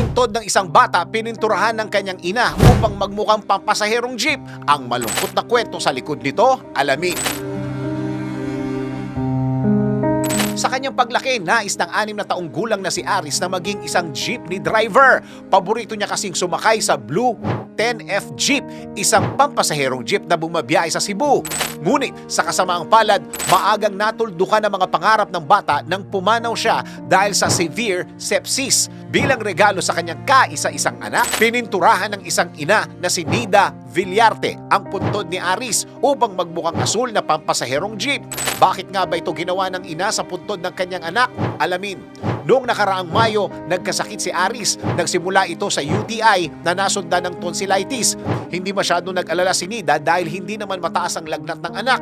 Puntod ng isang bata pininturahan ng kanyang ina upang magmukhang pampasaherong jeep. Ang malungkot na kwento sa likod nito, alamin. Sa kanyang paglaki, nais ng anim na taong gulang na si Aris na maging isang jeepney driver. Paborito niya kasing sumakay sa Blue 10F Jeep, isang pampasaherong jeep na bumabiyahe sa Cebu. Ngunit sa kasamaang palad, maagang natuldukan ang mga pangarap ng bata nang pumanaw siya dahil sa severe sepsis. Bilang regalo sa kanyang kaisa-isang anak, pininturahan ng isang ina na si Nida Villarte ang puntod ni Aris upang magmukhang asul na pampasaherong jeep. Bakit nga ba ito ginawa ng ina sa puntod ng kanyang anak? Alamin. Noong nakaraang Mayo, nagkasakit si Aris. Nagsimula ito sa UTI na nasundan ng tonsillitis. Hindi masyado nag-alala si Nida dahil hindi naman mataas ang lagnat ng anak.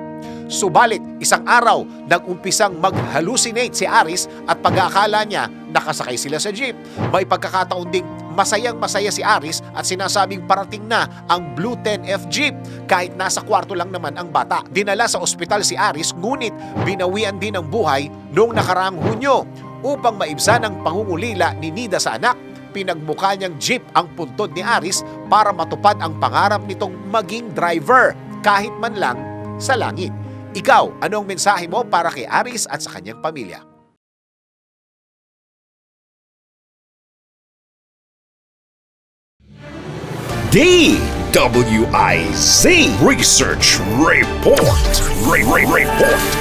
Subalit, isang araw, nag-umpisang mag-hallucinate si Aris at pag-aakala niya nakasakay sila sa jeep. May pagkakataon ding masayang masaya si Aris at sinasabing parating na ang Blue 10F Jeep kahit nasa kwarto lang naman ang bata. Dinala sa ospital si Aris ngunit binawian din ng buhay noong nakaraang Hunyo upang maibsan ang pangungulila ni Nida sa anak pinagmukha niyang jeep ang puntod ni Aris para matupad ang pangarap nitong maging driver kahit man lang sa langit. Ikaw, anong mensahe mo para kay Aris at sa kanyang pamilya? DWIZ Research Report. Re- Re- Report.